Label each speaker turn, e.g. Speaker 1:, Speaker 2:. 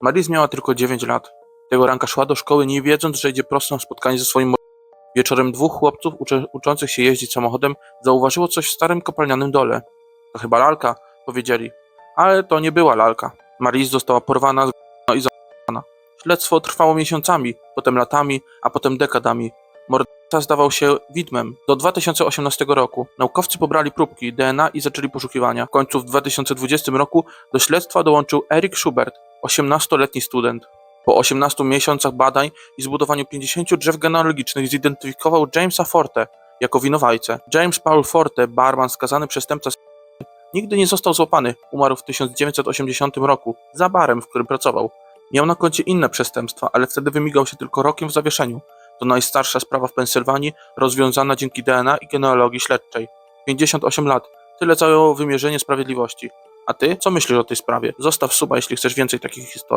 Speaker 1: Maris miała tylko 9 lat. Tego ranka szła do szkoły, nie wiedząc, że idzie prosto na spotkanie ze swoim Wieczorem dwóch chłopców uczy, uczących się jeździć samochodem zauważyło coś w starym kopalnianym dole. To chyba lalka, powiedzieli. Ale to nie była lalka. Maris została porwana i zabrana. Śledztwo trwało miesiącami, potem latami, a potem dekadami. Morderca zdawał się widmem. Do 2018 roku naukowcy pobrali próbki DNA i zaczęli poszukiwania. W końcu w 2020 roku do śledztwa dołączył Eric Schubert, 18-letni student. Po 18 miesiącach badań i zbudowaniu 50 drzew genealogicznych zidentyfikował Jamesa Forte jako winowajcę. James Paul Forte, barman skazany przestępca, nigdy nie został złapany. Umarł w 1980 roku za barem, w którym pracował. Miał na koncie inne przestępstwa, ale wtedy wymigał się tylko rokiem w zawieszeniu. To najstarsza sprawa w Pensylwanii, rozwiązana dzięki DNA i genealogii śledczej. 58 lat. Tyle zajęło wymierzenie sprawiedliwości. A ty, co myślisz o tej sprawie? Zostaw suba, jeśli chcesz więcej takich historii.